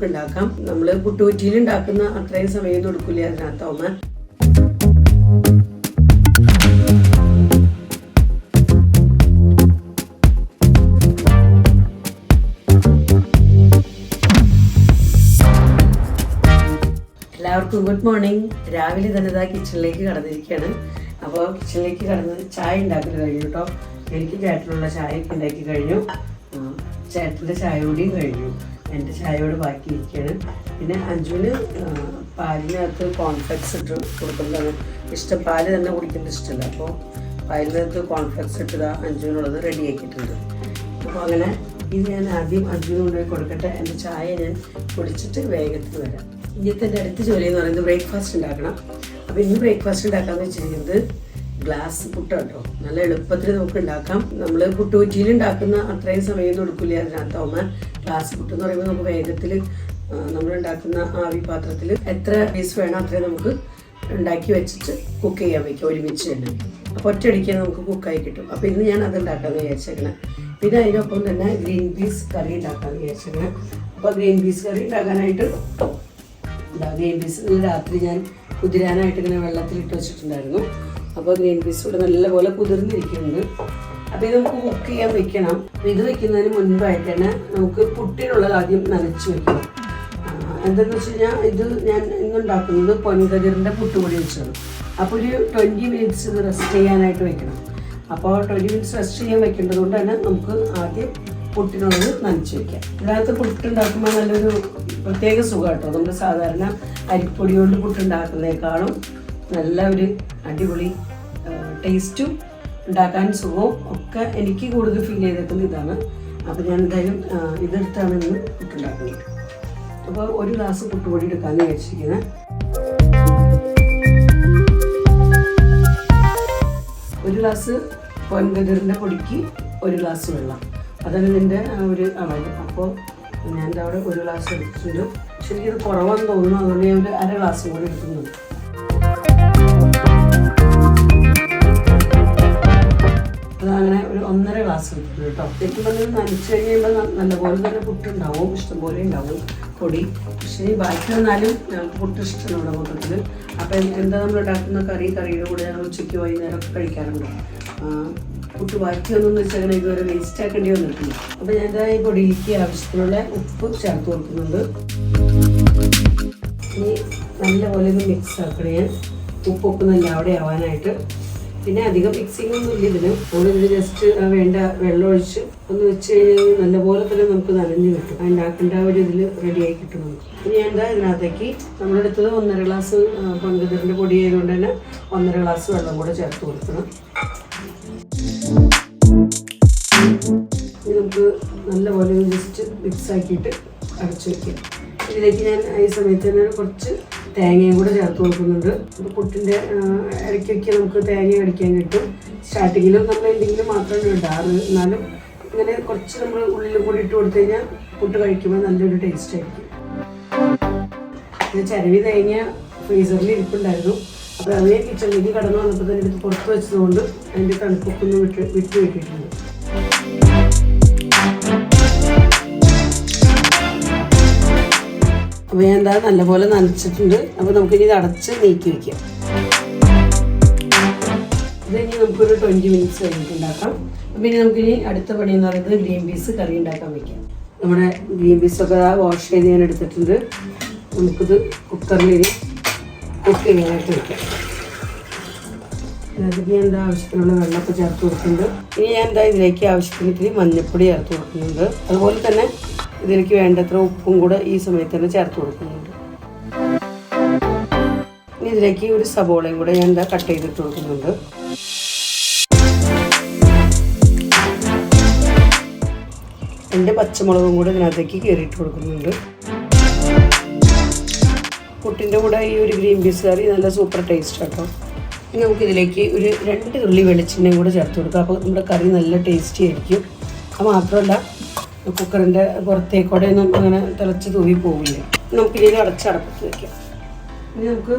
നമുക്ക് ഉണ്ടാക്കാം. നമ്മൾ പുട്ടുകുറ്റിയിൽ ഉണ്ടാക്കുന്ന അത്രയും സമയം കൊടുക്കില്ല അതിനകത്താവുമ്പോ എല്ലാവർക്കും ഗുഡ് മോർണിംഗ്. രാവിലെ തന്നെ ഇതാ കിച്ചണിലേക്ക് കടന്നിരിക്കുകയാണ്. അപ്പോൾ കിച്ചണിലേക്ക് കടന്ന് ചായ ഉണ്ടാക്കൽ കഴിഞ്ഞു കേട്ടോ. എനിക്ക് ചേട്ടനുള്ള ചായ ഉണ്ടാക്കി കഴിഞ്ഞു. ചേട്ടന്റെ ചായ കൂടിയും കഴിഞ്ഞു. എന്റെ ചായയോട് ബാക്കി ഇരിക്കുകയാണ്. പിന്നെ അഞ്ജുവിന് പാലിനകത്ത് കോൺഫ്ലെക്സ് ഇട്ട് കൊടുക്കുന്നതാണ് ഇഷ്ടം പാൽ തന്നെ കുടിക്കുന്നത് ഇഷ്ടമല്ല. അപ്പോൾ പാലിനകത്ത് കോൺഫ്ലെക്സ് ഇട്ടതാ അഞ്ജുവിനുള്ളത് റെഡി ആക്കിയിട്ടുണ്ട്. അപ്പോൾ അങ്ങനെ ഇത് ഞാൻ ആദ്യം അഞ്ജുവിന് കൊണ്ടുപോയി കൊടുക്കട്ടെ. എന്റെ ചായ ഞാൻ കുടിച്ചിട്ട് വേഗത്തിൽ വരാം. ഇന്നത്തെ എന്റെ അടുത്ത ജോലി എന്ന് പറയുന്നത് ബ്രേക്ക്ഫാസ്റ്റ് ഉണ്ടാക്കണം. അപ്പോൾ ഇന്ന് ബ്രേക്ക്ഫാസ്റ്റ് ഉണ്ടാക്കാമെന്ന് വെച്ചിരിക്കുന്നത് ഗ്ലാസ് പുട്ട് കേട്ടോ നല്ല എളുപ്പത്തിൽ നമുക്ക് ഉണ്ടാക്കാം. നമ്മൾ പുട്ടുകുറ്റിയിൽ ഉണ്ടാക്കുന്ന അത്രയും കൊടുക്കില്ല അതിനകത്താവുമ്പോൾ ഗ്ലാസ് പുട്ട് എന്ന് പറയുമ്പോൾ നമുക്ക് വേഗത്തിൽ നമ്മൾ ഉണ്ടാക്കുന്ന ആവി പാത്രത്തിൽ എത്ര പീസ് വേണം അത്രയും നമുക്ക് ഉണ്ടാക്കി വെച്ചിട്ട് കുക്ക് ചെയ്യാൻ വയ്ക്കും ഒരുമിച്ച് തന്നെ. അപ്പോൾ ഒറ്റയടിക്കാൻ നമുക്ക് കുക്കായി കിട്ടും. അപ്പോൾ ഇന്ന് ഞാൻ അത് ഉണ്ടാക്കാമെന്ന് വിചാരിച്ചേക്കണേ. പിന്നെ അതിനൊപ്പം തന്നെ ഗ്രീൻ പീസ് കറി ഉണ്ടാക്കാമെന്ന് വിചാരിച്ചേക്കണേ. അപ്പോൾ ഗ്രീൻ പീസ് കറി ഉണ്ടാക്കാനായിട്ട് ഗ്രീൻ പീസ് രാത്രി ഞാൻ കുതിരാനായിട്ട് ഇങ്ങനെ വെള്ളത്തിലിട്ട് വെച്ചിട്ടുണ്ടായിരുന്നു. അപ്പോൾ ഗ്രീൻ പീസ് ഇവിടെ നല്ലപോലെ കുതിർന്നിരിക്കുന്നുണ്ട്. അപ്പോൾ ഇത് നമുക്ക് കുക്ക് ചെയ്യാൻ വെക്കണം. അപ്പോൾ ഇത് വെക്കുന്നതിന് മുൻപായിട്ട് നമുക്ക് പുട്ടിനുള്ളത് ആദ്യം നനച്ച് വെക്കണം. എന്താണെന്ന് വെച്ച് കഴിഞ്ഞാൽ ഇത് ഞാൻ ഇന്നുണ്ടാക്കുന്നത് പൊൻകതിറിന്റെ പുട്ടുപൊടി വെച്ചാണ്. അപ്പോൾ ഒരു ട്വന്റി മിനിറ്റ്സ് ഇത് റെസ്റ്റ് ചെയ്യാനായിട്ട് വെക്കണം. അപ്പോൾ ട്വന്റി മിനിറ്റ്സ് റെസ്റ്റ് ചെയ്യാൻ വെക്കേണ്ടത് കൊണ്ട് തന്നെ നമുക്ക് ആദ്യം പുട്ടിനുള്ളത് നനച്ച് വെക്കാം. ഇതിനകത്ത് പുട്ടുണ്ടാക്കുമ്പോൾ നല്ലൊരു പ്രത്യേക സുഖം കേട്ടോ നമ്മൾ സാധാരണ അരിപ്പൊടി കൊണ്ട് പുട്ടുണ്ടാക്കുന്നതിനേക്കാളും നല്ല ഒരു അടിപൊളി ടേസ്റ്റും ഉണ്ടാക്കാൻ സുഖവും ഒക്കെ എനിക്ക് കൂടുതൽ ഫീൽ ചെയ്തേക്കുന്നത് ഇതാണ്. അപ്പോൾ ഞാൻ എന്തായാലും ഇതെടുത്താണ് ഇന്ന് പുട്ടുണ്ടാക്കുന്നത് അപ്പോൾ ഒരു ഗ്ലാസ് പുട്ടുപൊടി എടുക്കാമെന്ന് വിചാരിച്ചിരിക്കുന്നത് ഒരു ഗ്ലാസ് പൊൻകതിറിന്റെ പൊടിക്ക് ഒരു ഗ്ലാസ് വെള്ളം. അതാണ് ഇതിന്റെ ഒരു അളവ്. അപ്പോൾ ഞാൻ അവിടെ ഒരു ഗ്ലാസ് എടുത്തിട്ടുണ്ട്. ശരിക്കും ഇത് കുറവാന്ന് തോന്നുന്നു. അതുകൊണ്ട് ഞാൻ ഒരു അര ഗ്ലാസ് കൂടി എടുക്കുന്നുണ്ട് അതങ്ങനെ ഒരു ഒന്നര ഗ്ലാസ് എടുത്തിട്ടുണ്ട് കേട്ടോ. ശരിക്കും പറഞ്ഞാൽ നനച്ച് കഴിയുമ്പോൾ നല്ലപോലെ തന്നെ പുട്ടുണ്ടാവും ഇഷ്ടംപോലെ ഉണ്ടാവും പൊടി. പക്ഷേ ബാക്കി വന്നാലും ഞങ്ങൾക്ക് പുട്ട് ഇഷ്ടമാണ് ഇവിടെ മൊത്തത്തിൽ അപ്പം എന്താ നമ്മൾ ഉണ്ടാക്കുന്ന കറി കറിയുടെ കൂടെ ഞങ്ങൾ ഉച്ചയ്ക്ക് വൈകുന്നേരം കഴിക്കാറുണ്ട്. പുട്ട് ബാക്കി ഒന്നും വെച്ചാൽ ഇതുവരെ വേസ്റ്റ് ആക്കേണ്ടി വന്നിട്ടില്ല. അപ്പം ഞാൻ ഈ പൊടിയിലേക്ക് ആവശ്യത്തിനുള്ള ഉപ്പ് ചേർത്ത് കൊടുക്കുന്നുണ്ട്. ഇനി നല്ലപോലെ ഒന്ന് മിക്സ് ആക്കണേ. ഉപ്പൊക്കെ നല്ല അവിടെ ആവാനായിട്ട് പിന്നെ അധികം മിക്സിംഗ് ഒന്നും ഇല്ല ഇതിന്. നമ്മളിതിൽ ജസ്റ്റ് വേണ്ട വെള്ളം ഒഴിച്ച് ഒന്ന് വെച്ച് കഴിഞ്ഞാൽ നല്ലപോലെ തന്നെ നമുക്ക് നനഞ്ഞ് കിട്ടും. അതിന്റെ ആ ഒരു ഇതിൽ റെഡിയായി കിട്ടും നമുക്ക്. ഇനി എന്താ ഇതിനകത്തേക്ക്? നമ്മളെടുത്തത് ഒന്നര ഗ്ലാസ് പങ്കുതിരിന്റെ പൊടി ആയതുകൊണ്ട് തന്നെ ഒന്നര ഗ്ലാസ് വെള്ളം കൂടെ ചേർത്ത് കൊടുക്കണം. ഇനി നമുക്ക് നല്ലപോലെ ജസ്റ്റ് മിക്സ് ആക്കിയിട്ട് അടച്ചു വയ്ക്കാം ഇതിലേക്ക് ഞാൻ ഈ സമയത്ത് തന്നെ കുറച്ച് തേങ്ങയും കൂടെ ചേർത്ത് കൊടുക്കുന്നുണ്ട്. ഇത് പുട്ടിന്റെ ഇടയ്ക്കൊക്കെ നമുക്ക് തേങ്ങ അടിക്കാൻ കിട്ടും സ്റ്റാർട്ടിങ്ങിലും നമ്മൾ എന്തെങ്കിലും മാത്രമേ ഇടാറ്. എന്നാലും ഇങ്ങനെ കുറച്ച് നമ്മൾ ഉള്ളിൽ കൂടി ഇട്ട് കൊടുത്തു കഴിഞ്ഞാൽ പുട്ട് കഴിക്കുമ്പോൾ നല്ലൊരു ടേസ്റ്റ് ആയിരിക്കും. ചരവി തേങ്ങ ഫ്രീസറിൽ ഇരിപ്പുണ്ടായിരുന്നു. അപ്പോൾ അതേ കിച്ചണിലേക്ക് കടന്നു വന്നപ്പോൾ തന്നെ എടുത്ത് പുറത്ത് വെച്ചതുകൊണ്ട് അതിന്റെ തണുപ്പൊക്കെ ഒന്ന് വിട്ട് വിട്ട് കിട്ടിയിട്ടുണ്ട്. എന്താ നല്ലപോലെ നനച്ചിട്ടുണ്ട്. അപ്പോൾ നമുക്കിനി ഇത് അടച്ച് നീക്കി വയ്ക്കാം ഇത് ഇനി നമുക്കൊരു ട്വന്റി മിനിറ്റ്സ് കഴിഞ്ഞിട്ട് ഉണ്ടാക്കാം. അപ്പം ഇനി നമുക്കിനി അടുത്ത പണി എന്ന് പറയുന്നത് ഗ്രീൻ പീസ് കറി ഉണ്ടാക്കാൻ വയ്ക്കാം നമ്മുടെ ഗ്രീൻ പീസൊക്കെ വാഷ് ചെയ്ത് ഞാൻ എടുത്തിട്ടുണ്ട്. നമുക്കിത് കുക്കറിൽ ഇനി കുക്ക് ചെയ്യാനായിട്ട് വയ്ക്കാം അതിലേക്ക് ഞാൻ എന്താ ആവശ്യത്തിനുള്ള വെള്ളമൊക്കെ ചേർത്ത് കൊടുക്കുന്നുണ്ട്. ഇനി ഞാൻ എന്താ ഇതിലേക്ക് ആവശ്യത്തിന് ഇത്തിരി മഞ്ഞൾപ്പൊടി ചേർത്ത് കൊടുക്കുന്നുണ്ട്. അതുപോലെ തന്നെ ഇതിലേക്ക് വേണ്ടത്ര ഉപ്പും കൂടെ ഈ സമയത്ത് തന്നെ ചേർത്ത് കൊടുക്കുന്നുണ്ട്. ഇനി ഇതിലേക്ക് ഒരു സബോളയും കൂടെ ഞാൻ എന്താ കട്ട് ചെയ്തിട്ട് കൊടുക്കുന്നുണ്ട്. രണ്ട് പച്ചമുളകും കൂടെ ഇതിനകത്തേക്ക് കയറിയിട്ട് കൊടുക്കുന്നുണ്ട്. പുട്ടിന്റെ കൂടെ ഈ ഒരു ഗ്രീൻ പീസ് കറി നല്ല സൂപ്പർ ടേസ്റ്റ് കേട്ടോ ഇനി നമുക്കിതിലേക്ക് ഒരു രണ്ട് ഉള്ളി വെളിച്ചെണ്ണയും കൂടെ ചേർത്ത് കൊടുക്കാം. അപ്പോൾ നമ്മുടെ കറി നല്ല ടേസ്റ്റി ആയിരിക്കും. അത് മാത്രമല്ല കുക്കറിന്റെ പുറത്തേക്കൂടെ ഒന്നും അങ്ങനെ തിളച്ച് തൂവി പോവില്ല. നമുക്കിതിൽ അടച്ചടപ്പത്ത് വയ്ക്കാം ഇനി നമുക്ക്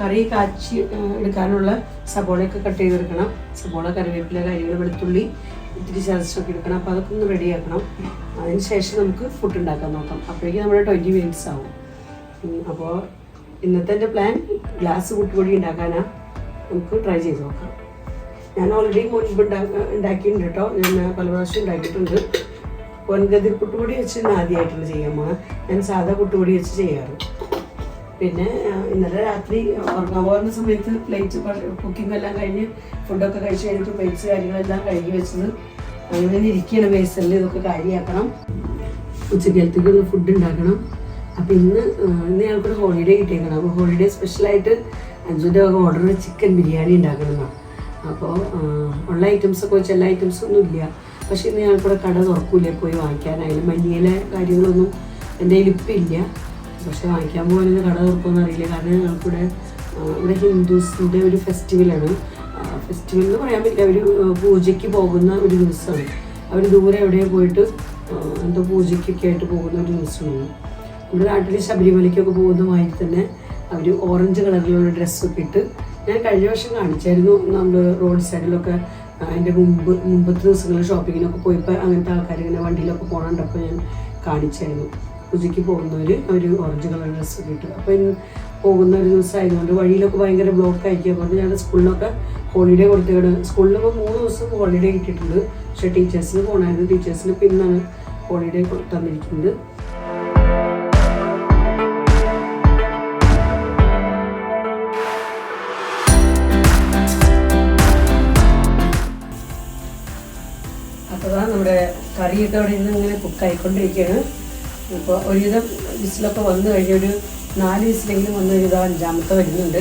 കറി കാച്ചി എടുക്കാനുള്ള സബോളയൊക്കെ കട്ട് ചെയ്തെടുക്കണം. സബോള കറിവേപ്പില കാര്യങ്ങൾ വെളുത്തുള്ളി ഇത്തിരി ചതച്ചൊക്കെ എടുക്കണം. അപ്പോൾ അതൊക്കെ ഒന്ന് റെഡിയാക്കണം. അതിന് ശേഷം നമുക്ക് ഫുഡ് ഉണ്ടാക്കാൻ നോക്കാം. അപ്പോഴേക്കും നമ്മുടെ ട്വന്റി മിനിറ്റ്സ് ആവും. അപ്പോൾ ഇന്നത്തെ എന്റെ പ്ലാൻ ഗ്ലാസ് കൂട്ടുപൊടി ഉണ്ടാക്കാനാണ് നമുക്ക് ട്രൈ ചെയ്ത് നോക്കാം. ഞാൻ ഓൾറെഡി മുൻപ് ഉണ്ടാക്ക ഉണ്ടാക്കിയിട്ടുണ്ട് കേട്ടോ ഞാൻ പല പ്രാവശ്യം ഉണ്ടാക്കിയിട്ടുണ്ട്. പൊൻകതിർ പുട്ടുപൊടി വെച്ച് ആദ്യമായിട്ടുള്ള ചെയ്യാൻ പോകുന്നത് ഞാൻ സാധാ പുട്ടുപൊടി വെച്ച് ചെയ്യാറ്. പിന്നെ ഇന്നലെ രാത്രി ഉറങ്ങാൻ പോകുന്ന സമയത്ത് പ്ലേറ്റ് കുക്കിംഗ് എല്ലാം കഴിഞ്ഞ് ഫുഡൊക്കെ കഴിച്ച് കഴിഞ്ഞിട്ട് പ്ലേറ്റ്സ് കാര്യങ്ങളെല്ലാം കഴുകി വെച്ചത് അങ്ങനെ ഇരിക്കുകയാണ് ബേസലിൽ ഇതൊക്കെ കാര്യമാക്കണം ഉച്ചക്കലത്തേക്ക് ഒന്ന് ഫുഡ് ഉണ്ടാക്കണം. അപ്പം ഇന്ന് ഇന്ന് ഞങ്ങൾക്കൊരു ഹോളിഡേ കിട്ടിയേക്കണം. അപ്പോൾ ഹോളിഡേ സ്പെഷ്യലായിട്ട് അഞ്ചുന്റെ വക ഓർഡർ ചിക്കൻ ബിരിയാണി ഉണ്ടാക്കണം അപ്പോൾ ഉള്ള ഐറ്റംസ് ഒക്കെ വെച്ച് എല്ലാ ഐറ്റംസും ഒന്നും ഇല്ല. പക്ഷേ ഇന്ന് ഞങ്ങൾക്കിവിടെ കട തുറക്കൂലേ പോയി വാങ്ങിക്കാനായാലും മല്ലിയിലെ കാര്യങ്ങളൊന്നും എന്റെ ഇപ്പം ഇല്ല. പക്ഷെ വാങ്ങിക്കാൻ പോകാനൊന്നും കട തുറക്കുമെന്ന് അറിയില്ല. കാരണം ഞങ്ങൾക്കിവിടെ ഇവിടെ ഹിന്ദുസിന്റെ ഒരു ഫെസ്റ്റിവലാണ്. ഫെസ്റ്റിവൽ എന്ന് പറയാൻ പറ്റില്ല. ഒരു പൂജയ്ക്ക് പോകുന്ന ഒരു ദിവസമാണ്. അവർ ദൂരെ എവിടെയോ പോയിട്ട് എന്തോ പൂജയ്ക്കൊക്കെ ആയിട്ട് പോകുന്ന ഒരു ദിവസമാണ്. നമ്മുടെ നാട്ടിൽ ശബരിമലയ്ക്കൊക്കെ പോകുന്ന മാതിരി തന്നെ അവർ ഓറഞ്ച് കളറിലുള്ള ഡ്രസ്സൊക്കെ ഇട്ട് ഞാൻ കഴിഞ്ഞ വർഷം കാണിച്ചായിരുന്നു. നമ്മൾ റോഡ് സൈഡിലൊക്കെ അതിന്റെ മുമ്പ് മുമ്പത്തെ ദിവസങ്ങളിൽ ഷോപ്പിങ്ങിനൊക്കെ പോയപ്പോൾ അങ്ങനത്തെ ആൾക്കാർ ഇങ്ങനെ വണ്ടിയിലൊക്കെ പോകണുണ്ടപ്പോൾ ഞാൻ കാണിച്ചായിരുന്നു. പൂജയ്ക്ക് പോകുന്നവർ അവർ ഓറഞ്ച് കളർ ഡ്രസ്സ് കിട്ടും അപ്പോൾ പോകുന്ന ഒരു ദിവസമായതുകൊണ്ട് വഴിയിലൊക്കെ ഭയങ്കര ബ്ലോക്ക് ആയിരിക്കും. അപ്പോൾ ഞാൻ സ്കൂളിലൊക്കെ ഹോളിഡേ കൊടുത്തിട്ട് സ്കൂളിൽ ഇപ്പോൾ മൂന്ന് ദിവസം ഹോളിഡേ കിട്ടിയിട്ടുണ്ട്. പക്ഷേ ടീച്ചേഴ്സിന് പോകണമായിരുന്നു ടീച്ചേഴ്സിന് ഇന്നാണ് ഹോളിഡേ തന്നിരിക്കുന്നത്. കറിയൊക്കെ അവിടെ നിന്ന് ഇങ്ങനെ കുക്കായിക്കൊണ്ടിരിക്കുകയാണ് ഇപ്പോൾ ഒരുവിധം വിസിലൊക്കെ വന്നു കഴിഞ്ഞ ഒരു നാല് വിസിലെങ്കിലും വന്നു കഴിഞ്ഞാൽ അഞ്ചാമത്തെ വരുന്നുണ്ട്.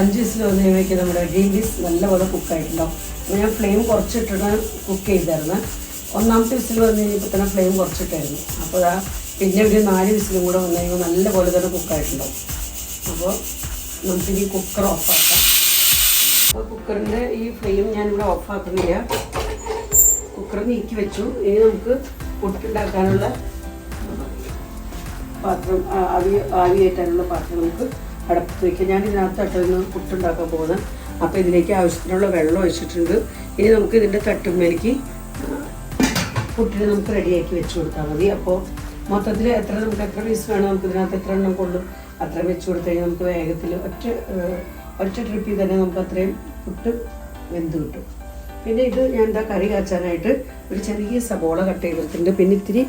അഞ്ച് വിസിൽ വന്നു കഴിയുമ്പോഴേക്കും നമ്മുടെ ഗ്രീൻ പീസ് നല്ലപോലെ കുക്കായിട്ടുണ്ടാവും അപ്പോൾ ഞാൻ ഫ്ലെയിം കുറച്ചിട്ടാണ് കുക്ക് ചെയ്തായിരുന്നു ഒന്നാമത്തെ വിസിൽ വന്നു കഴിഞ്ഞപ്പോൾ തന്നെ ഫ്ലെയിം കുറച്ചിട്ടായിരുന്നു. അപ്പോൾ ആ പിന്നെ ഒരു നാല് വിസിലും കൂടെ വന്നു കഴിയുമ്പോൾ നല്ലപോലെ തന്നെ കുക്കായിട്ടുണ്ടാവും അപ്പോൾ നമുക്കിനി കുക്കർ ഓഫാക്കാം അപ്പോൾ കുക്കറിന്റെ ഈ ഫ്ലെയിം ഞാനിവിടെ ഓഫാക്കുന്നില്ല കുക്കർ നീക്കി വെച്ചു. ഇനി നമുക്ക് പുട്ടുണ്ടാക്കാനുള്ള പാത്രം ആവി ആവി കയറ്റാനുള്ള പാത്രം നമുക്ക് അടപ്പത്ത് വയ്ക്കാം ഞാൻ ഇതിനകത്ത് നിന്ന് പുട്ടുണ്ടാക്കാൻ പോകുന്നത്. അപ്പോൾ ഇതിലേക്ക് ആവശ്യത്തിനുള്ള വെള്ളം ഒഴിച്ചിട്ടുണ്ട്. ഇനി നമുക്ക് ഇതിന്റെ തട്ടുമ്മേലേക്ക് പുട്ടിന് നമുക്ക് റെഡിയാക്കി വെച്ച് കൊടുത്താൽ മതി. അപ്പോൾ മൊത്തത്തിൽ എത്ര നമുക്ക് എത്ര പീസ് വേണം? നമുക്ക് ഇതിനകത്ത് എത്ര എണ്ണം കൊള്ളും അത്ര വെച്ച് കൊടുത്തു നമുക്ക് വേഗത്തിൽ ഒറ്റ ഒറ്റ ട്രിപ്പിൽ തന്നെ നമുക്ക് അത്രയും പുട്ട് വെന്ത് കിട്ടും. പിന്നെ ഇത് ഞാൻ എന്താ കറി കാച്ചാനായിട്ട് ഒരു ചെറിയ സബോള കട്ട് ചെയ്തെടുത്തിട്ടുണ്ട്. പിന്നെ ഇത്തിരി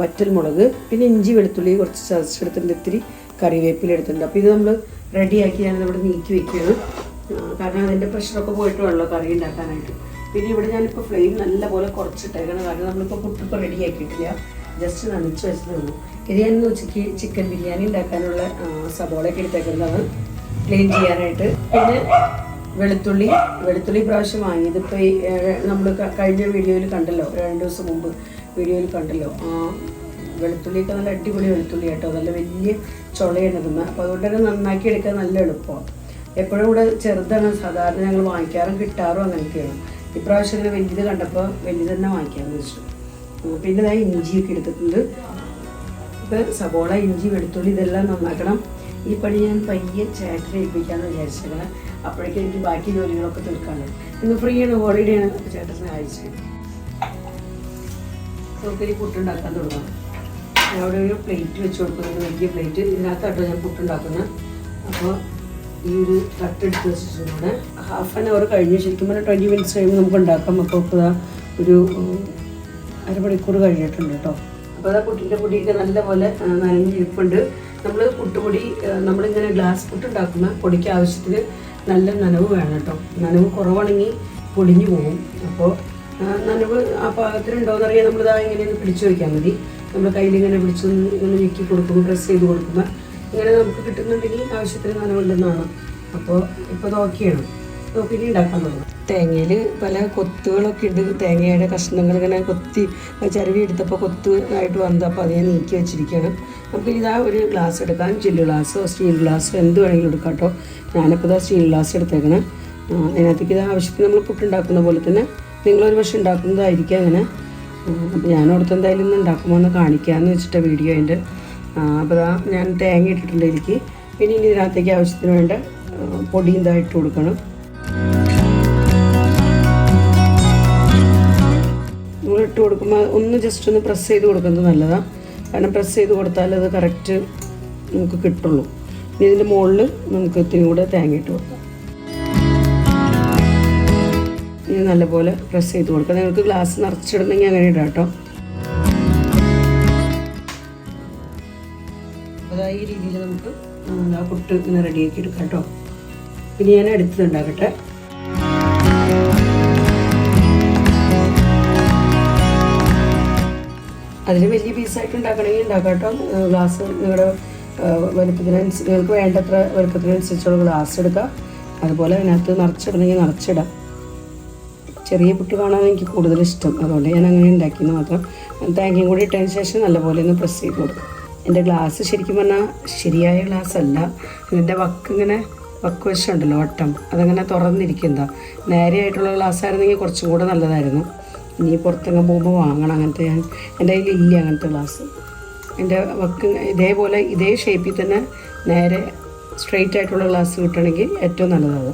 വറ്റൽ മുളക് പിന്നെ ഇഞ്ചി വെളുത്തുള്ളി കുറച്ച് ചതച്ചെടുത്തിട്ടുണ്ട്. ഇത്തിരി കറിവേപ്പില എടുത്തിട്ടുണ്ട്. അപ്പോൾ ഇത് നമ്മൾ റെഡിയാക്കി ഞാൻ ഇവിടെ നീക്കി വെക്കുകയാണ്. കാരണം അതിന്റെ പ്രഷറൊക്കെ പോയിട്ട് കറി ഉണ്ടാക്കാനായിട്ട്. പിന്നെ ഇവിടെ ഞാനിപ്പോൾ ഫ്ലെയിം നല്ലപോലെ കുറച്ചിട്ടേക്കണം. കാരണം നമ്മളിപ്പോൾ പുട്ടിപ്പോൾ റെഡി ആക്കിയിട്ടില്ല. ജസ്റ്റ് നനച്ച് വെച്ചതേ ഉള്ളൂ ഇത് ഞാൻ ഉച്ചയ്ക്ക് ചിക്കൻ ബിരിയാണി ഉണ്ടാക്കാനുള്ള സബോളയൊക്കെ എടുത്തേക്കുന്നതാണ്. ക്ലീൻ ചെയ്യാനായിട്ട്. പിന്നെ വെളുത്തുള്ളി വെളുത്തുള്ളി പ്രാവശ്യം വാങ്ങി ഇതിപ്പോൾ നമ്മൾ കഴിഞ്ഞ വീഡിയോയിൽ കണ്ടല്ലോ രണ്ട് ദിവസം മുമ്പ് വീഡിയോയിൽ കണ്ടല്ലോ. ആ വെളുത്തുള്ളിയൊക്കെ നല്ല അടിപൊളി വെളുത്തുള്ളി കേട്ടോ. നല്ല വലിയ ചുളയാണ് ഇടുന്നത് അപ്പോൾ അതുകൊണ്ട് തന്നെ നന്നാക്കി എടുക്കാൻ നല്ല എളുപ്പമാണ് എപ്പോഴും ഇവിടെ ചെറുതാണ്. സാധാരണ ഞങ്ങൾ വാങ്ങിക്കാറും കിട്ടാറും അങ്ങനെയൊക്കെയാണ്. ഇപ്രാവശ്യം ഇങ്ങനെ വലിയത് കണ്ടപ്പോൾ വലിയത് തന്നെ വാങ്ങിക്കാമെന്ന് വെച്ചു പിന്നെ ഞാൻ ഇഞ്ചിയൊക്കെ എടുത്തിട്ടുണ്ട്. ഇപ്പം സബോള ഇഞ്ചി വെളുത്തുള്ളി ഇതെല്ലാം നന്നാക്കണം. ഈ പണി ഞാൻ പയ്യെ ചേട്ടനെ ഏൽപ്പിക്കാമെന്ന് വിചാരിച്ചത് അപ്പോഴേക്കും എനിക്ക് ബാക്കി ജോലികളൊക്കെ തീർക്കാനുണ്ട്. ഇന്ന് ഫ്രീ ആണ് ഹോളിഡേ ആണ് ചേട്ടൻ സഹായിച്ചത് നമുക്കിനി പുട്ടുണ്ടാക്കാൻ തുടങ്ങാം. ഞാൻ അവിടെ ഒരു പ്ലേറ്റ് വെച്ച് കൊടുക്കുന്നത് വലിയ പ്ലേറ്റ് ഇതിനകത്താട്ടോ ഞാൻ പുട്ടുണ്ടാക്കുന്നത് അപ്പോൾ ഈ ഒരു തട്ടെടുത്ത് വെച്ചിട്ടുണ്ട്. ഹാഫ് ആൻ അവർ കഴിഞ്ഞ് ശരിക്കും പറഞ്ഞാൽ ട്വന്റി മിനിറ്റ്സ് കഴിയുമ്പോൾ നമുക്ക് ഉണ്ടാക്കാം. അപ്പോൾ ഇപ്പോൾ ഒരു അരമണിക്കൂർ കഴിഞ്ഞിട്ടുണ്ട് കേട്ടോ. അപ്പോൾ അതാ പുട്ടിന്റെ പൊടിയൊക്കെ നല്ലപോലെ നനഞ്ഞിരിപ്പുണ്ട് നമ്മൾ പുട്ടുപൊടി നമ്മളിങ്ങനെ ഗ്ലാസ് പുട്ടുണ്ടാക്കുന്ന പൊടിക്ക് ആവശ്യത്തിന് നല്ല നനവ് വേണം കേട്ടോ. നനവ് കുറവാണെങ്കിൽ പൊടിഞ്ഞു പോകും. അപ്പോൾ നനവ് ആ പാകത്തിലുണ്ടോയെന്ന് അറിയാൻ നമ്മളിതാ ഇങ്ങനെ ഒന്ന് പിടിച്ചു വയ്ക്കാൻ മതി. നമ്മൾ കയ്യിൽ ഇങ്ങനെ പിടിച്ച് ഇങ്ങനെ ഞെക്കി കൊടുക്കുമ്പോൾ പ്രസ് ചെയ്ത് കൊടുക്കുമ്പോൾ ഇങ്ങനെ നമുക്ക് കിട്ടുന്നുണ്ടെങ്കിൽ ആവശ്യത്തിന് നനവുണ്ടെന്നാണ്. അപ്പോൾ ഇപ്പോൾ ഇത് ഓക്കെയാണ് ഇനി ഉണ്ടാക്കാൻ തുടങ്ങും തേങ്ങയിൽ പല കൊത്തുകളൊക്കെ ഉണ്ട് തേങ്ങയുടെ കഷ്ണങ്ങൾ ഇങ്ങനെ കൊത്തി ചരവി എടുത്തപ്പോൾ കൊത്തു ആയിട്ട് വന്നത് അപ്പോൾ അതിനെ നീക്കി വെച്ചിരിക്കുകയാണ്. നമുക്ക് ഇതാ ഒരു ഗ്ലാസ് എടുക്കാം. ചില്ല് ഗ്ലാസ്സോ സ്റ്റീൽ ഗ്ലാസ്സോ എന്ത് വേണമെങ്കിലും എടുക്കാം കേട്ടോ. ഞാനിപ്പോൾ ഇതാ സ്റ്റീൽ ഗ്ലാസ് എടുത്തേക്കണം. അതിനകത്തേക്ക് ഇത് ആവശ്യത്തിന് നമ്മൾ പുട്ടുണ്ടാക്കുന്ന പോലെ തന്നെ നിങ്ങളൊരു പക്ഷേ ഉണ്ടാക്കുന്നതായിരിക്കും അങ്ങനെ. അപ്പോൾ ഞാൻ ഓർത്ത് എന്തായാലും ഇന്ന് ഉണ്ടാക്കുമ്പോൾ ഒന്ന് കാണിക്കാമെന്ന് വെച്ചിട്ട് വീഡിയോ അതിന്റെ. അപ്പോൾ ഇതാ ഞാൻ തേങ്ങ ഇട്ടിട്ടുണ്ട് എനിക്ക് പിന്നെ ഇനി ഇതിനകത്തേക്ക് ആവശ്യത്തിന് വേണ്ട പൊടി ഇതായിട്ട് കൊടുക്കണം. ഇട്ട് കൊടുക്കുമ്പോൾ ഒന്ന് ജസ്റ്റ് ഒന്ന് പ്രസ് ചെയ്ത് കൊടുക്കുന്നത് നല്ലതാണ് കാരണം പ്രസ് ചെയ്ത് കൊടുത്താൽ അത് കറക്റ്റ് നമുക്ക് കിട്ടുള്ളൂ. ഇനി ഇതിന്റെ മുകളിൽ നമുക്ക് ഇത്തിരി കൂടെ തേങ്ങ ഇട്ട് കൊടുക്കാം. ഇനി നല്ലപോലെ പ്രസ് ചെയ്ത് കൊടുക്കാം. നിങ്ങൾക്ക് ഗ്ലാസ് നിറച്ചിടുന്നെങ്കിൽ അങ്ങനെ ഇടാം കേട്ടോ. ഈ രീതിയിൽ നമുക്ക് ആ പുട്ട് ഇങ്ങനെ റെഡിയാക്കി എടുക്കാം കേട്ടോ. പിന്നെ ഞാൻ അടുത്തതുണ്ടാക്കട്ടെ അതിന് വലിയ പീസായിട്ട് ഉണ്ടാക്കണമെങ്കിൽ ഉണ്ടാക്കാം കേട്ടോ ഗ്ലാസ് നിങ്ങളുടെ വലുപ്പത്തിനനുസരിച്ച് നിങ്ങൾക്ക് വേണ്ടത്ര വലുപ്പത്തിനനുസരിച്ചുള്ള ഗ്ലാസ് എടുക്കാം. അതുപോലെ അതിനകത്ത് നിറച്ചിടണമെങ്കിൽ നിറച്ചിടാം. ചെറിയ പുട്ട് കാണാൻ എനിക്ക് കൂടുതൽ ഇഷ്ടം. അതുകൊണ്ട് ഞാൻ അങ്ങനെ ഉണ്ടാക്കിയെന്ന് മാത്രം. തേങ്ങയും കൂടി ഇട്ടതിന് ശേഷം നല്ലപോലെ ഒന്ന് പ്രസ് ചെയ്ത് കൊടുക്കും. എന്റെ ഗ്ലാസ് ശരിക്കും പറഞ്ഞാൽ ശരിയായ ഗ്ലാസ് അല്ല. ഇതിന്റെ വക്ക് ഇങ്ങനെ വക്ക് വശമുണ്ടല്ലോ വട്ടം. അതങ്ങനെ തുറന്നിരിക്കുന്നതാണ് നേരെയായിട്ടുള്ള ഗ്ലാസ് ആയിരുന്നെങ്കിൽ കുറച്ചും കൂടെ നല്ലതായിരുന്നു. ഇനി പുറത്തങ്ങ് പോകുമ്പോൾ വാങ്ങണം. അങ്ങനത്തെ ഞാൻ എന്റെ കയ്യിൽ ഇല്ല അങ്ങനത്തെ ഗ്ലാസ് എന്റെ വക്ക് ഇതേപോലെ ഇതേ ഷേപ്പിൽ തന്നെ നേരെ സ്ട്രെയിറ്റ് ആയിട്ടുള്ള ഗ്ലാസ് കിട്ടണമെങ്കിൽ ഏറ്റവും നല്ലതാണ്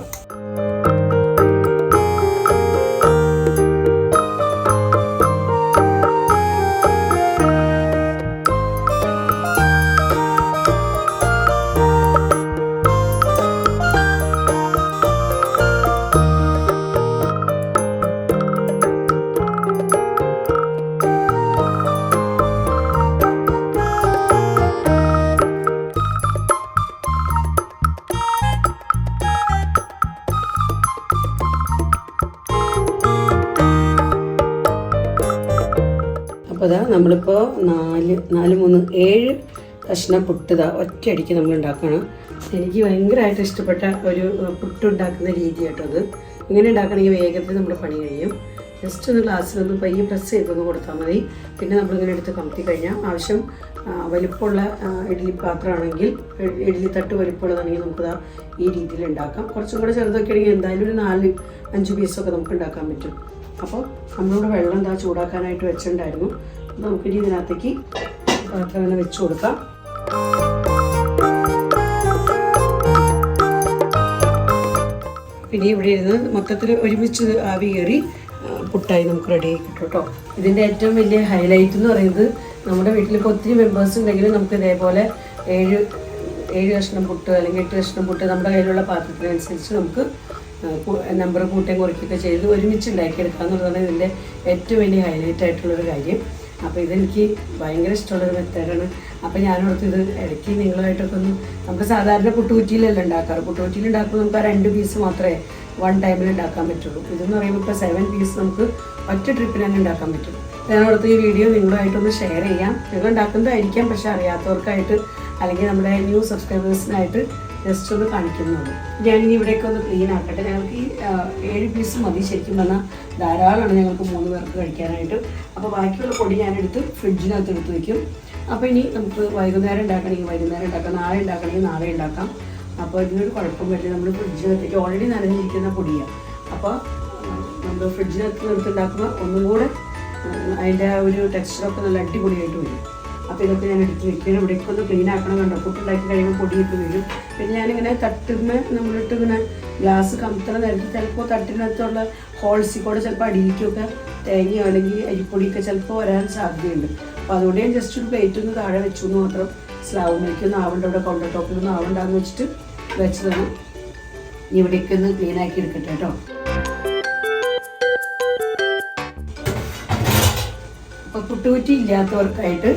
നമ്മളിപ്പോൾ നാല് നാല് മൂന്ന് ഏഴ് കഷ്ണം പുട്ടുത ഒറ്റയടിക്ക് നമ്മൾ ഉണ്ടാക്കണം എനിക്ക് ഭയങ്കരമായിട്ട് ഇഷ്ടപ്പെട്ട ഒരു പുട്ടുണ്ടാക്കുന്ന രീതി കേട്ടോ അത്. ഇങ്ങനെ ഉണ്ടാക്കണമെങ്കിൽ വേഗത്തിൽ നമ്മുടെ പണി കഴിയും. ജസ്റ്റ് ഒന്ന് ഗ്ലാസ്സിലൊന്ന് പയ്യെ പ്രസ് ചെയ്തൊന്ന് കൊടുത്താൽ മതി. പിന്നെ നമ്മളിങ്ങനെ എടുത്ത് കമത്തി കഴിഞ്ഞാൽ ആവശ്യം വലുപ്പമുള്ള ഇഡ്ഡലി പാത്രമാണെങ്കിൽ ഇഡ്ഡലി തട്ട് വലിപ്പമുള്ളതാണെങ്കിൽ നമുക്ക് ഈ രീതിയിൽ ഉണ്ടാക്കാം. കുറച്ചും കൂടെ ചെറുതൊക്കെ ആണെങ്കിൽ എന്തായാലും ഒരു നാല് അഞ്ച് പീസൊക്കെ നമുക്ക് ഉണ്ടാക്കാൻ പറ്റും. അപ്പോൾ നമ്മളിവിടെ വെള്ളം എന്താ ചൂടാക്കാനായിട്ട് വെച്ചിട്ടുണ്ടായിരുന്നു. നമുക്കിനി ഇതിനകത്തേക്ക് പാത്രം വെച്ച് കൊടുക്കാം. പിന്നെ ഇവിടെ ഇരുന്ന് മൊത്തത്തിൽ ഒരുമിച്ച് ആവി കയറി പുട്ടായി നമുക്ക് റെഡി ആയി കിട്ടും കേട്ടോ. ഇതിന്റെ ഏറ്റവും വലിയ ഹൈലൈറ്റ് എന്ന് പറയുന്നത് നമ്മുടെ വീട്ടിലിപ്പോൾ ഒത്തിരി മെമ്പേഴ്സ് ഉണ്ടെങ്കിലും നമുക്ക് ഇതേപോലെ ഏഴ് ഏഴ് കഷ്ണം പുട്ട് അല്ലെങ്കിൽ എട്ട് കഷ്ണം പുട്ട് നമ്മുടെ കയ്യിലുള്ള പാത്രത്തിനനുസരിച്ച് നമുക്ക് നമ്പർ കൂട്ടേം കുറയ്ക്കുകയൊക്കെ ചെയ്ത് ഒരുമിച്ച് ഉണ്ടാക്കിയെടുക്കുക എന്നുള്ളതാണ് ഇതിന്റെ ഏറ്റവും വലിയ ഹൈലൈറ്റ് ആയിട്ടുള്ളൊരു കാര്യം. അപ്പോൾ ഇതെനിക്ക് ഭയങ്കര ഇഷ്ടമുള്ളൊരു മെത്തേഡാണ്. അപ്പോൾ ഞാനോർത്ത് ഇത് ഇടയ്ക്ക് നിങ്ങളുമായിട്ടൊക്കെ ഒന്ന് നമുക്ക് സാധാരണ പുട്ടുകുറ്റിയിലല്ല ഉണ്ടാക്കാറ്? പുട്ടുകുറ്റിയിൽ ഉണ്ടാക്കുമ്പോൾ നമുക്ക് ആ രണ്ട് പീസ് മാത്രമേ വൺ ടൈമിൽ ഉണ്ടാക്കാൻ പറ്റുള്ളൂ. ഇതെന്ന് പറയുമ്പോൾ ഇപ്പോൾ സെവൻ പീസ് നമുക്ക് ഒറ്റ ട്രിപ്പിന് തന്നെ ഉണ്ടാക്കാൻ പറ്റും. ഞാനോർത്ത് ഈ വീഡിയോ നിങ്ങളുമായിട്ടൊന്ന് ഷെയർ ചെയ്യാം. നിങ്ങൾ ഉണ്ടാക്കുന്നതായിരിക്കാം പക്ഷെ അറിയാത്തവർക്കായിട്ട് അല്ലെങ്കിൽ നമ്മുടെ ന്യൂ സബ്സ്ക്രൈബേഴ്സിനായിട്ട് ജസ്റ്റ് ഒന്ന് ഞാൻ ഞാനിനി ഇവിടേക്ക് ഒന്ന് ക്ലീൻ ആക്കട്ടെ. ഞങ്ങൾക്ക് ഈ ഏഴ് പീസ് മതി ശരിക്കും പറഞ്ഞാൽ ധാരാളമാണ് ഞങ്ങൾക്ക് മൂന്ന് പേർക്ക് കഴിക്കാനായിട്ട്. അപ്പോൾ ബാക്കിയുള്ള പൊടി ഞാനെടുത്ത് ഫ്രിഡ്ജിനകത്ത് എടുത്ത് വയ്ക്കും അപ്പോൾ ഇനി നമുക്ക് വൈകുന്നേരം ഉണ്ടാക്കണമെങ്കിൽ വൈകുന്നേരം ഉണ്ടാക്കാം. നാളെ ഉണ്ടാക്കണമെങ്കിൽ നാളെ ഉണ്ടാക്കാം. അപ്പോൾ ഇതിനൊരു കുഴപ്പം വരില്ല. നമ്മൾ ഫ്രിഡ്ജിനകത്തേക്ക് ഓൾറെഡി നനഞ്ഞിരിക്കുന്ന പൊടിയാണ് അപ്പോൾ നമ്മൾ ഫ്രിഡ്ജിനകത്ത് നിർത്തുണ്ടാക്കുമ്പോൾ ഒന്നും കൂടെ അതിന്റെ ഒരു ടെക്സ്ചറൊക്കെ നല്ല അടിപൊളിയായിട്ട് വരും. അപ്പോൾ ഇതൊക്കെ ഞാൻ എടുത്ത് വെക്കണം ഇവിടേക്ക് ഒന്ന് ക്ലീൻ ആക്കണം കണ്ടോ? പുട്ടുണ്ടാക്കി കഴിയുമ്പോൾ പൊടിയിട്ട് വീഴും പിന്നെ ഞാനിങ്ങനെ തട്ടുമ്മ നമ്മളിട്ട് ഇങ്ങനെ ഗ്ലാസ് കമത്തണ നേരത്തെ ചിലപ്പോൾ തട്ടിനകത്തുള്ള ഹോൾസിൽ കൂടെ ചിലപ്പോൾ അടിയിലേക്കൊക്കെ തേങ്ങയോ അല്ലെങ്കിൽ അരിപ്പൊടിയൊക്കെ ചിലപ്പോൾ വരാൻ സാധ്യതയുണ്ട്. അപ്പോൾ അതുകൊണ്ട് ഞാൻ ജസ്റ്റ് ഒരു പ്ലേറ്റ് ഒന്ന് താഴെ വെച്ചു എന്ന് മാത്രം സ്ലാവിലേക്കൊന്നും ആവണ്ട. ഇവിടെ കൗണ്ടർ ടോപ്പിലൊന്നും ആവണ്ടെന്ന് വെച്ചിട്ട് വെച്ചതാണ്. ഇവിടേക്ക് ഒന്ന് ക്ലീൻ ആക്കി എടുക്കട്ടെ കേട്ടോ. അപ്പോൾ പുട്ടുകുറ്റി ഇല്ലാത്തവർക്കായിട്ട്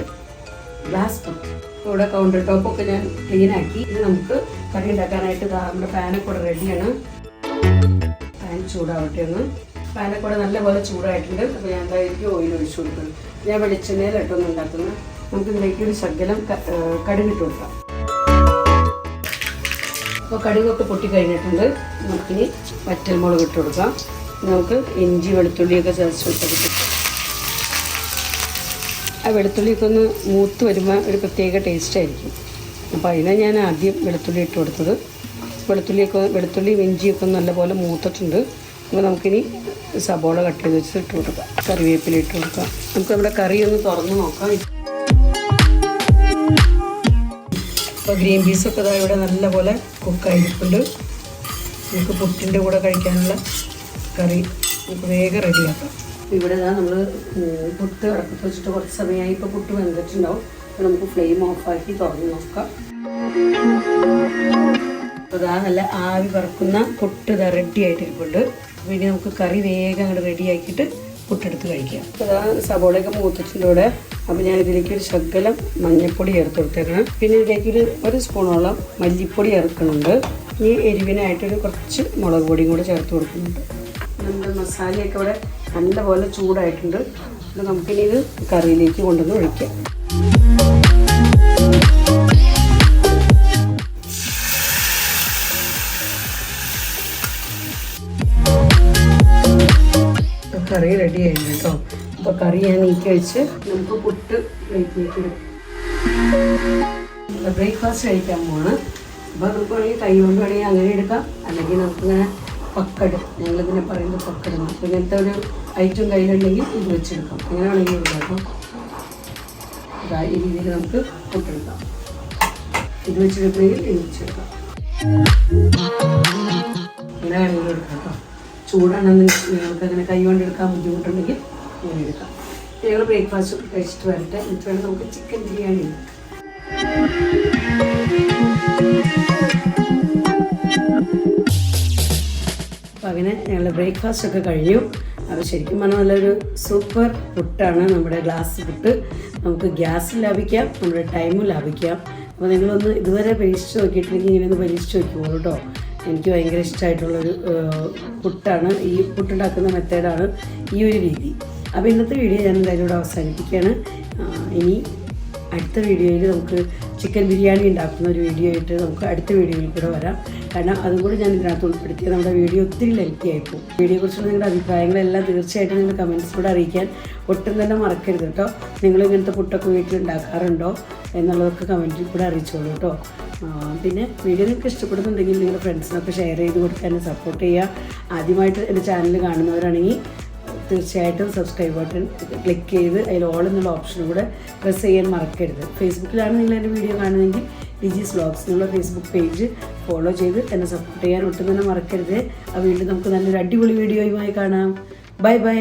ഗ്ലാസ് കുക്ക് ഇവിടെ കൗണ്ടർ ടോപ്പൊക്കെ ഞാൻ ക്ലീൻ ആക്കി. ഇത് നമുക്ക് കറി ഉണ്ടാക്കാനായിട്ട് നമ്മുടെ പാനൊക്കെ കൂടെ റെഡിയാണ് പാൻ ചൂടാവട്ടെ ഒന്ന്. പാനൊക്കെ കൂടെ നല്ലപോലെ ചൂടായിട്ടുണ്ട്. അപ്പോൾ ഞാൻ എന്തായിരിക്കും ഓയിൽ ഒഴിച്ചു കൊടുക്കുന്നത് ഞാൻ വെളിച്ചെണ്ണയിലിട്ടൊന്നും ഉണ്ടാക്കുന്നു. നമുക്ക് ഇതിലേക്ക് ഒരു ശകലം കടുകിട്ട് കൊടുക്കാം. അപ്പോൾ കടുകൊക്കെ പൊട്ടി കഴിഞ്ഞിട്ടുണ്ട്. നമുക്കിനി വറ്റൽമുളക് ഇട്ട് കൊടുക്കാം. നമുക്ക് ഇഞ്ചി വെളുത്തുള്ളിയൊക്കെ ചതച്ച് കൊടുത്തിട്ട് ആ വെളുത്തുള്ളിയൊക്കെ ഒന്ന് മൂത്ത് വരുമ്പോൾ ഒരു പ്രത്യേക ടേസ്റ്റ് ആയിരിക്കും. അപ്പോൾ അതിനാണ് ഞാൻ ആദ്യം വെളുത്തുള്ളി ഇട്ട് കൊടുത്തത്. വെളുത്തുള്ളിയൊക്കെ വെളുത്തുള്ളിയും ഇഞ്ചിയൊക്കെ നല്ലപോലെ മൂത്തിട്ടുണ്ട്. അപ്പോൾ നമുക്കിനി സബോള കട്ട് ചെയ്ത് വെച്ച് ഇട്ട് കൊടുക്കാം. കറിവേപ്പില ഇട്ട് കൊടുക്കാം. നമുക്ക് നമ്മുടെ കറി ഒന്ന് തുറന്ന് നോക്കാം. ഇപ്പോൾ ഗ്രീൻ പീസൊക്കെ ഇതാ ഇവിടെ നല്ലപോലെ കുക്കായിരിക്കുന്നുണ്ട് നമുക്ക് പുട്ടിന്റെ കൂടെ കഴിക്കാനുള്ള കറി നമുക്ക് വേഗം റെഡിയാക്കാം ഇവിടെ നമ്മൾ പുട്ട് അടപ്പത്ത് വെച്ചിട്ട് കുറച്ച് സമയമായി ഇപ്പോൾ പുട്ട് വെന്തിട്ടുണ്ടാവും. അപ്പോൾ നമുക്ക് ഫ്ലെയിം ഓഫാക്കി തുറന്ന് നോക്കാം. അപ്പോൾ നല്ല ആവി പറക്കുന്ന പുട്ട് ഇതാ റെഡി ആയിട്ടിരിപ്പുണ്ട്. അപ്പോൾ ഇനി നമുക്ക് കറി വേഗം അങ്ങോട്ട് റെഡി ആക്കിയിട്ട് പുട്ടെടുത്ത് കഴിക്കാം. അപ്പോൾ ഇതാ സബോളയൊക്കെ മൂത്തിട്ടുണ്ട് ഇവിടെ. അപ്പോൾ ഞാൻ ഇതിലേക്ക് ഒരു ശകലം മഞ്ഞൾപ്പൊടി ചേർത്ത് കൊടുത്തേക്കണം. പിന്നെ ഇതിലേക്ക് ഒരു ഒരു സ്പൂണോളം മല്ലിപ്പൊടി ചേർക്കുന്നുണ്ട്. ഈ എരിവിനായിട്ടൊരു കുറച്ച് മുളക് പൊടിയും കൂടെ ചേർത്ത് കൊടുക്കുന്നുണ്ട്. നമ്മുടെ മസാലയൊക്കെ ഇവിടെ നല്ലപോലെ ചൂടായിട്ടുണ്ട്. അപ്പോൾ നമുക്കിനി ഇത് കറിയിലേക്ക് കൊണ്ടുവന്ന് ഒഴിക്കാം. കറി റെഡി ആയിരുന്നു കേട്ടോ. അപ്പോൾ കറി ഞാൻ നീക്കി വെച്ച് നമുക്ക് പുട്ട് ബ്രേക്ക്ഫാസ്റ്റ് കഴിക്കാൻ പോവാണ്. അപ്പോൾ നമുക്ക് വേണമെങ്കിൽ കൈ കൊണ്ട് വേണമെങ്കിൽ അങ്ങനെ എടുക്കാം. അല്ലെങ്കിൽ നമുക്കിങ്ങനെ പക്കട്. ഞങ്ങളിതിനെ പറയുന്നത് പക്കടുന്നു അപ്പോൾ ഇങ്ങനത്തെ ഒരു ഐറ്റം കയ്യിലുണ്ടെങ്കിൽ ഇത് വെച്ചെടുക്കാം. അങ്ങനെയാണെങ്കിൽ ഉണ്ടാക്കാം ഈ രീതിയിൽ നമുക്ക് പൊട്ടെടുക്കാം ഇത് വെച്ചെടുക്കണമെങ്കിൽ ഇത് വെച്ചെടുക്കാം. അങ്ങനെയാണെങ്കിലും എടുക്കാം കേട്ടോ. ചൂടാണെന്ന് നിങ്ങൾക്ക് അങ്ങനെ കൈ കൊണ്ട് എടുക്കാൻ ബുദ്ധിമുട്ടുണ്ടെങ്കിൽ ഇങ്ങനെ എടുക്കാം. ഞങ്ങൾ ബ്രേക്ക്ഫാസ്റ്റ് കഴിച്ചിട്ട് വരട്ടെ. എന്നിട്ട് വേണം നമുക്ക് ചിക്കൻ ബിരിയാണി അപ്പോൾ ഞങ്ങൾ ബ്രേക്ക്ഫാസ്റ്റ് ഒക്കെ കഴിഞ്ഞു. അപ്പോൾ ശരിക്കും പറഞ്ഞാൽ നല്ലൊരു സൂപ്പർ പുട്ടാണ് നമ്മുടെ ഗ്ലാസ് പുട്ട്. നമുക്ക് ഗ്യാസ് ലാഭിക്കാം നമ്മുടെ ടൈമും ലാഭിക്കാം. അപ്പോൾ നിങ്ങളൊന്ന് ഇതുവരെ പരീക്ഷിച്ച് നോക്കിയിട്ടില്ലെങ്കിൽ ഇങ്ങനെ ഒന്ന് പരീക്ഷിച്ച് നോക്കിക്കോളൂ കേട്ടോ. എനിക്ക് ഭയങ്കര ഇഷ്ടമായിട്ടുള്ളൊരു പുട്ടാണ്. ഈ പുട്ടുണ്ടാക്കുന്ന മെത്തേഡാണ് ഈ ഒരു രീതി. അപ്പോൾ ഇന്നത്തെ വീഡിയോ ഞാൻ എന്തായാലും ഇവിടെ അവസാനിപ്പിക്കുകയാണ്. ഇനി അടുത്ത വീഡിയോയിൽ നമുക്ക് ചിക്കൻ ബിരിയാണി ഉണ്ടാക്കുന്ന ഒരു വീഡിയോ ആയിട്ട് നമുക്ക് അടുത്ത വീഡിയോയിൽ കൂടെ വരാം. കാരണം അതും കൂടി ഞാൻ ഇതിനകത്ത് ഉൾപ്പെടുത്തിയത് നമ്മുടെ വീഡിയോ ഒത്തിരി ലെങ്തി ആയിപ്പോൾ വീഡിയോയെക്കുറിച്ചുള്ള നിങ്ങളുടെ അഭിപ്രായങ്ങളെല്ലാം തീർച്ചയായിട്ടും നിങ്ങൾ കമൻസിലൂടെ അറിയിക്കാൻ ഒട്ടും തന്നെ മറക്കരുത് കേട്ടോ. നിങ്ങൾ ഇങ്ങനത്തെ പുട്ടൊക്കെ വീട്ടിൽ ഉണ്ടാക്കാറുണ്ടോ എന്നുള്ളതൊക്കെ കമന്റിൽ കൂടെ അറിയിച്ചോളൂ കേട്ടോ. പിന്നെ വീഡിയോ നിങ്ങൾക്ക് ഇഷ്ടപ്പെടുന്നുണ്ടെങ്കിൽ നിങ്ങളുടെ ഫ്രണ്ട്സിനൊക്കെ ഷെയർ ചെയ്ത് കൊടുക്കാൻ സപ്പോർട്ട് ചെയ്യുക. ആദ്യമായിട്ട് എന്റെ ചാനൽ കാണുന്നവരാണെങ്കിൽ തീർച്ചയായിട്ടും സബ്സ്ക്രൈബ് ബട്ടൺ ക്ലിക്ക് ചെയ്ത് അതിൽ ഓൾ എന്നുള്ള ഓപ്ഷനും കൂടെ പ്രസ് ചെയ്യാൻ മറക്കരുത്. ഫേസ്ബുക്കിലാണ് നിങ്ങൾ എന്റെ വീഡിയോ കാണുന്നതെങ്കിൽ ഡിജീസ് വ്ളോഗ്സ് എന്നുള്ള ഫേസ്ബുക്ക് പേജ് ഫോളോ ചെയ്ത് എന്നെ സപ്പോർട്ട് ചെയ്യാൻ ഒട്ടും തന്നെ മറക്കരുത്. വീണ്ടും നമുക്ക് നല്ലൊരു അടിപൊളി വീഡിയോയുമായി കാണാം. Bye bye